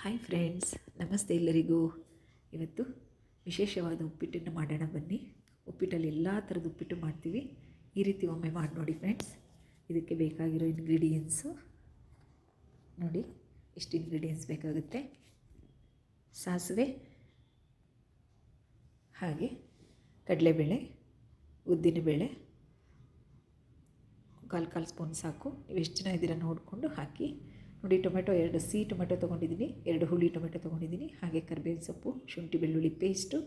Hi friends ನಮಸ್ತೆ ಎಲ್ಲರಿಗೂ. ಇವತ್ತು ವಿಶೇಷವಾದ ಉಪ್ಪಿಟ್ಟನ್ನು ಮಾಡೋಣ ಬನ್ನಿ. ಉಪ್ಪಿಟ್ಟಲ್ಲಿ ಎಲ್ಲ ಥರದ ಉಪ್ಪಿಟ್ಟು ಮಾಡ್ತೀವಿ. ಈ ರೀತಿ ಒಮ್ಮೆ ಮಾಡಿ ನೋಡಿ ಫ್ರೆಂಡ್ಸ್ ಇದಕ್ಕೆ ಬೇಕಾಗಿರೋ ಇಂಗ್ರೀಡಿಯೆಂಟ್ಸು ನೋಡಿ ಇಷ್ಟು ಇಂಗ್ರೀಡಿಯೆಂಟ್ಸ್ ಬೇಕಾಗುತ್ತೆ. ಸಾಸಿವೆ, ಹಾಗೆ ಕಡಲೆಬೇಳೆ ಉದ್ದಿನಬೇಳೆ ಕಾಲು ಕಾಲು ಸ್ಪೂನ್ ಸಾಕು. ನೀವು ಎಷ್ಟು ಜನ ಇದ್ದೀರ ನೋಡಿಕೊಂಡು ಹಾಕಿ. ನೋಡಿ, ಟೊಮೆಟೊ ಎರಡು ಸಿಹಿ ಟೊಮೆಟೊ ತೊಗೊಂಡಿದ್ದೀನಿ, ಎರಡು ಹುಳಿ ಟೊಮೆಟೊ ತೊಗೊಂಡಿದ್ದೀನಿ, ಹಾಗೆ ಕರ್ಬೇವಿನ ಸೊಪ್ಪು, ಶುಂಠಿ ಬೆಳ್ಳುಳ್ಳಿ ಪೇಸ್ಟು,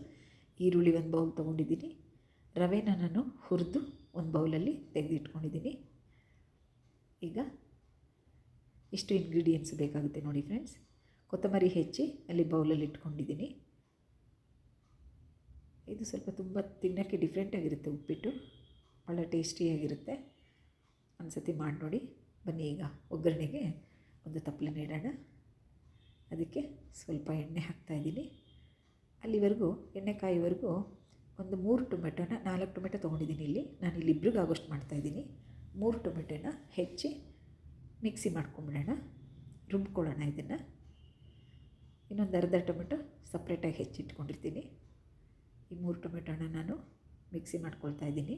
ಈರುಳ್ಳಿ ಒಂದು ಬೌಲ್ ತೊಗೊಂಡಿದ್ದೀನಿ. ರವೆನ ನಾನು ಹುರಿದು ಒಂದು ಬೌಲಲ್ಲಿ ತೆಗೆದಿಟ್ಕೊಂಡಿದ್ದೀನಿ. ಈಗ ಇಷ್ಟು ಇಂಗ್ರೀಡಿಯೆಂಟ್ಸ್ ಬೇಕಾಗುತ್ತೆ ನೋಡಿ ಫ್ರೆಂಡ್ಸ್ ಕೊತ್ತಂಬರಿ ಹೆಚ್ಚಿ ಅಲ್ಲಿ ಬೌಲಲ್ಲಿ ಇಟ್ಕೊಂಡಿದ್ದೀನಿ. ಇದು ಸ್ವಲ್ಪ ತುಂಬ ತಿನ್ನೋಕ್ಕೆ ಡಿಫ್ರೆಂಟಾಗಿರುತ್ತೆ ಉಪ್ಪಿಟ್ಟು ಭಾಳ ಟೇಸ್ಟಿಯಾಗಿರುತ್ತೆ ಒಂದು ಸತಿ ಮಾಡಿ ನೋಡಿ, ಬನ್ನಿ ಈಗ ಒಗ್ಗರಣೆಗೆ. ಒಂದು ತಪ್ಪಲೆನ ಇಡೋಣ. ಅದಕ್ಕೆ ಸ್ವಲ್ಪ ಎಣ್ಣೆ ಹಾಕ್ತಾಯಿದ್ದೀನಿ ಅಲ್ಲಿವರೆಗೂ, ಎಣ್ಣೆ ಕಾಯಿವರೆಗೂ ಒಂದು ಮೂರು ಟೊಮೆಟೊನ, ನಾಲ್ಕು ಟೊಮೆಟೊ ತೊಗೊಂಡಿದ್ದೀನಿ ಇಲ್ಲಿ. ನಾನು ಇಲ್ಲಿ ಇಬ್ರಿಗೆ ಆಗೋಷ್ಟು ಮಾಡ್ತಾಯಿದ್ದೀನಿ ಮೂರು ಟೊಮೆಟೊನ ಹೆಚ್ಚಿ ಮಿಕ್ಸಿ ಮಾಡ್ಕೊಂಬಿಡೋಣ. ರುಬ್ಕೊಳ್ಳೋಣ ಇದನ್ನು. ಇನ್ನೊಂದು ಅರ್ಧ ಟೊಮೆಟೊ ಸಪ್ರೇಟಾಗಿ ಹೆಚ್ಚಿಟ್ಕೊಂಡಿರ್ತೀನಿ ಈ ಮೂರು ಟೊಮೆಟೊನ ನಾನು ಮಿಕ್ಸಿ ಮಾಡ್ಕೊಳ್ತಾ ಇದ್ದೀನಿ.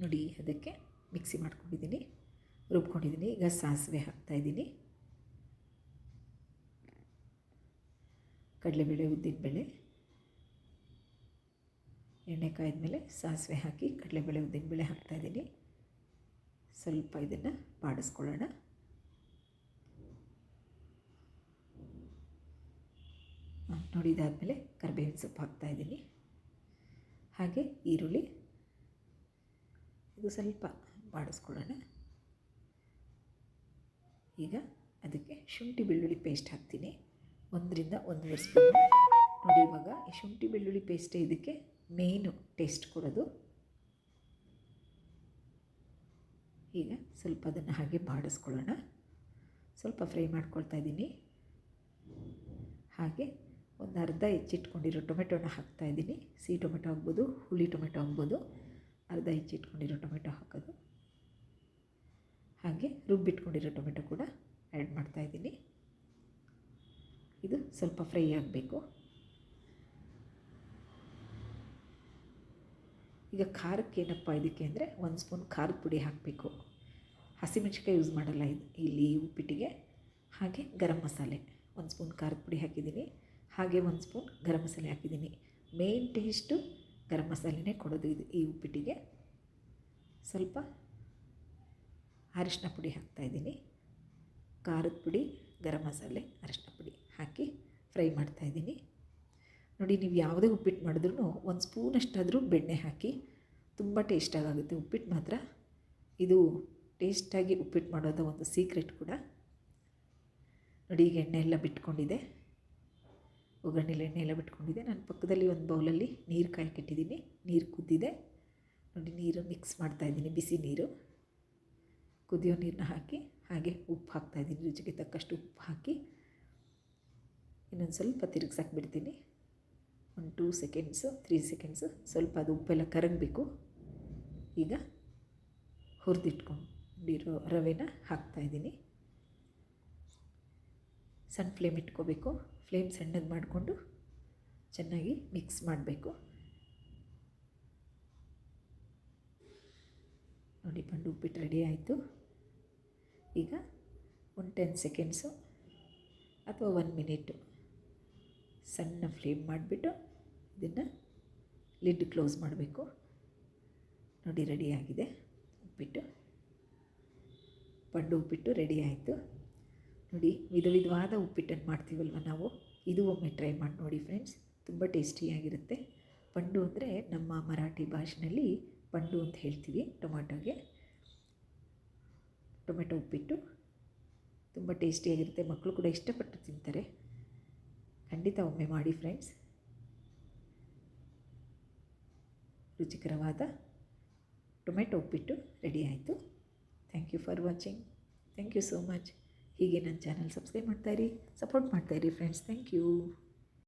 ನೋಡಿ, ಅದಕ್ಕೆ ಮಿಕ್ಸಿ ಮಾಡ್ಕೊಂಡಿದ್ದೀನಿ. ರುಬ್ಕೊಂಡಿದ್ದೀನಿ. ಈಗ ಸಾಸಿವೆ ಹಾಕ್ತಾಯಿದ್ದೀನಿ ಕಡಲೆಬೇಳೆ ಉದ್ದಿನಬೇಳೆ. ಎಣ್ಣೆ ಕಾಯ್ದಮೇಲೆ ಸಾಸಿವೆ ಹಾಕಿ ಕಡಲೆಬೇಳೆ ಉದ್ದಿನಬೇಳೆ ಹಾಕ್ತಾಯಿದ್ದೀನಿ ಸ್ವಲ್ಪ ಇದನ್ನು ಬಾಡಿಸ್ಕೊಳ್ಳೋಣ. ನೋಡಿ, ಇದಾದಮೇಲೆ ಕರಿಬೇವಿನ ಸೊಪ್ಪು ಹಾಕ್ತಾಯಿದ್ದೀನಿ ಹಾಗೆ ಈರುಳ್ಳಿ. ಇದು ಸ್ವಲ್ಪ ಬಾಡಿಸ್ಕೊಳ್ಳೋಣ. ಈಗ ಅದಕ್ಕೆ ಶುಂಠಿ ಬೆಳ್ಳುಳ್ಳಿ ಪೇಸ್ಟ್ ಹಾಕ್ತೀನಿ. ಒಂದರಿಂದ ಒಂದೂವರೆ ಸ್ಪೂನ್ ನೋಡಿ ಇವಾಗ ಈ ಶುಂಠಿ ಬೆಳ್ಳುಳ್ಳಿ ಪೇಸ್ಟೇ ಇದಕ್ಕೆ ಮೇಯ್ನು ಟೇಸ್ಟ್ ಕೊಡೋದು. ಈಗ ಸ್ವಲ್ಪ ಅದನ್ನು ಹಾಗೆ ಬಾಡಿಸ್ಕೊಳ್ಳೋಣ. ಸ್ವಲ್ಪ ಫ್ರೈ ಮಾಡ್ಕೊಳ್ತಾ ಇದ್ದೀನಿ. ಹಾಗೆ ಒಂದು ಅರ್ಧ ಹೆಚ್ಚಿಟ್ಕೊಂಡಿರೋ ಟೊಮೆಟೊನ ಹಾಕ್ತಾಯಿದ್ದೀನಿ ಸಿಹಿ ಟೊಮೆಟೊ ಆಗ್ಬೋದು ಹುಳಿ ಟೊಮೆಟೊ ಆಗ್ಬೋದು ಅರ್ಧ ಹೆಚ್ಚಿಟ್ಕೊಂಡಿರೋ ಟೊಮೆಟೊ ಹಾಕೋದು. ಹಾಗೆ ರುಬ್ಬಿಟ್ಕೊಂಡಿರೋ ಟೊಮೆಟೊ ಕೂಡ ಆ್ಯಡ್ ಮಾಡ್ತಾಯಿದ್ದೀನಿ ಇದು ಸ್ವಲ್ಪ ಫ್ರೈ ಆಗಬೇಕು. ಈಗ ಖಾರಕ್ಕೆ ಏನಪ್ಪ ಇದಕ್ಕೆ ಅಂದರೆ ಒಂದು ಸ್ಪೂನ್ ಖಾರದ ಪುಡಿ ಹಾಕಬೇಕು. ಹಸಿಮೆಣ್ಸಿಕಾಯಿ ಯೂಸ್ ಮಾಡಲ್ಲ ಇದು ಇಲ್ಲಿ ಉಪ್ಪಿಟ್ಟಿಗೆ. ಹಾಗೆ ಗರಂ ಮಸಾಲೆ ಒಂದು ಸ್ಪೂನ್ ಖಾರದ ಪುಡಿ ಹಾಕಿದ್ದೀನಿ. ಹಾಗೆ ಒಂದು ಸ್ಪೂನ್ ಗರಂ ಮಸಾಲೆ ಹಾಕಿದ್ದೀನಿ. ಮೇನ್ ಟೇಸ್ಟು ಗರಂ ಮಸಾಲೆನೇ ಕೊಡೋದು ಇದು ಈ ಉಪ್ಪಿಟ್ಟಿಗೆ. ಸ್ವಲ್ಪ ಅರಿಶಿನ ಪುಡಿ ಹಾಕ್ತಾಯಿದ್ದೀನಿ ಖಾರದ ಪುಡಿ, ಗರಂ ಮಸಾಲೆ ಅರಿಶಿನ ಪುಡಿ ಹಾಕಿ ಫ್ರೈ ಮಾಡ್ತಾಯಿದ್ದೀನಿ ನೋಡಿ, ನೀವು ಯಾವುದೇ ಉಪ್ಪಿಟ್ಟು ಮಾಡಿದ್ರೂ ಒಂದು ಸ್ಪೂನಷ್ಟಾದರೂ ಬೆಣ್ಣೆ ಹಾಕಿ ತುಂಬ ಟೇಸ್ಟಾಗುತ್ತೆ ಉಪ್ಪಿಟ್ಟು ಮಾತ್ರ. ಇದು ಟೇಸ್ಟಾಗಿ ಉಪ್ಪಿಟ್ಟು ಮಾಡೋದ ಒಂದು ಸೀಕ್ರೆಟ್ ಕೂಡ. ನೋಡಿ, ಈಗ ಎಣ್ಣೆ ಎಲ್ಲ ಬಿಟ್ಕೊಂಡಿದೆ. ಒಗ್ಗರಣೆಲಿ ಎಣ್ಣೆ ಎಲ್ಲ ಬಿಟ್ಕೊಂಡಿದೆ. ನಾನು ಪಕ್ಕದಲ್ಲಿ ಒಂದು ಬೌಲಲ್ಲಿ ನೀರು ಕಾಯಕ್ಕಿಟ್ಟಿದ್ದೀನಿ ನೀರು ಕುದ್ದಿದೆ. ನೋಡಿ, ನೀರು ಮಿಕ್ಸ್ ಮಾಡ್ತಾಯಿದ್ದೀನಿ ಬಿಸಿ ನೀರು. ಕುದಿಯೋ ನೀರನ್ನ ಹಾಕಿ, ಹಾಗೆ ಉಪ್ಪು ಹಾಕ್ತಾಯಿದ್ದೀನಿ ರುಚಿಗೆ ತಕ್ಕಷ್ಟು ಉಪ್ಪು ಹಾಕಿ. ಇನ್ನೊಂದು ಸ್ವಲ್ಪ ತಿರುಗ್ಸಕ್ಕೆ ಬಿಡ್ತೀನಿ. ಒಂದು ಟೂ ಸೆಕೆಂಡ್ಸು ತ್ರೀ ಸೆಕೆಂಡ್ಸು ಸ್ವಲ್ಪ ಅದು ಉಪ್ಪೆಲ್ಲ ಕರಗಬೇಕು. ಈಗ ಹುರಿದಿಟ್ಕೊಂಡಿರೋ ರವೆನ ಹಾಕ್ತಾಯಿದ್ದೀನಿ ಸಣ್ಣ ಫ್ಲೇಮ್ ಇಟ್ಕೋಬೇಕು. ಫ್ಲೇಮ್ ಸಣ್ಣದು ಮಾಡಿಕೊಂಡು ಚೆನ್ನಾಗಿ ಮಿಕ್ಸ್ ಮಾಡಬೇಕು. ನೋಡಿ, ಬಂದು ಉಪ್ಪಿಟ್ಟು ರೆಡಿ ಆಯಿತು. ಈಗ ಒಂದು ಟೆನ್ ಸೆಕೆಂಡ್ಸು ಅಥವಾ ಒನ್ ಮಿನಿಟು ಸಣ್ಣ ಫ್ಲೇಮ್ ಮಾಡಿಬಿಟ್ಟು ಇದನ್ನು ಲಿಡ್ ಕ್ಲೋಸ್ ಮಾಡಬೇಕು. ನೋಡಿ ರೆಡಿಯಾಗಿದೆ ಉಪ್ಪಿಟ್ಟು. ಪಂಡು ಉಪ್ಪಿಟ್ಟು ರೆಡಿ ಆಯಿತು. ನೋಡಿ, ವಿಧ ವಿಧವಾದ ಉಪ್ಪಿಟ್ಟನ್ನು ಮಾಡ್ತೀವಲ್ವ ನಾವು? ಇದು ಒಮ್ಮೆ ಟ್ರೈ ಮಾಡಿ ನೋಡಿ ಫ್ರೆಂಡ್ಸ್ ತುಂಬ ಟೇಸ್ಟಿಯಾಗಿರುತ್ತೆ ಪಂಡು ಅಂದರೆ ನಮ್ಮ ಮರಾಠಿ ಭಾಷೆಯಲ್ಲಿ ಪಂಡು ಅಂತ ಹೇಳ್ತೀವಿ ಟೊಮ್ಯಾಟೋಗೆ ಟೊಮೆಟೊ ಉಪ್ಪಿಟ್ಟು. ತುಂಬ ಟೇಸ್ಟಿಯಾಗಿರುತ್ತೆ ಮಕ್ಕಳು ಕೂಡ ಇಷ್ಟಪಟ್ಟು ತಿಂತಾರೆ. ಖಂಡಿತ ಒಮ್ಮೆ ಮಾಡಿ ಫ್ರೆಂಡ್ಸ್. ರುಚಿಕರವಾದ ಟೊಮೆಟೊ ಉಪ್ಪಿಟ್ಟು ರೆಡಿ ಆಯಿತು. Thank you for watching thank you so much ಹೀಗೆ ನನ್ನ ಚಾನಲ್ ಸಬ್ಸ್ಕ್ರೈಬ್ ಮಾಡ್ತಾಯಿರಿ ಸಪೋರ್ಟ್ ಮಾಡ್ತಾಯಿರಿ ಫ್ರೆಂಡ್ಸ್. Thank you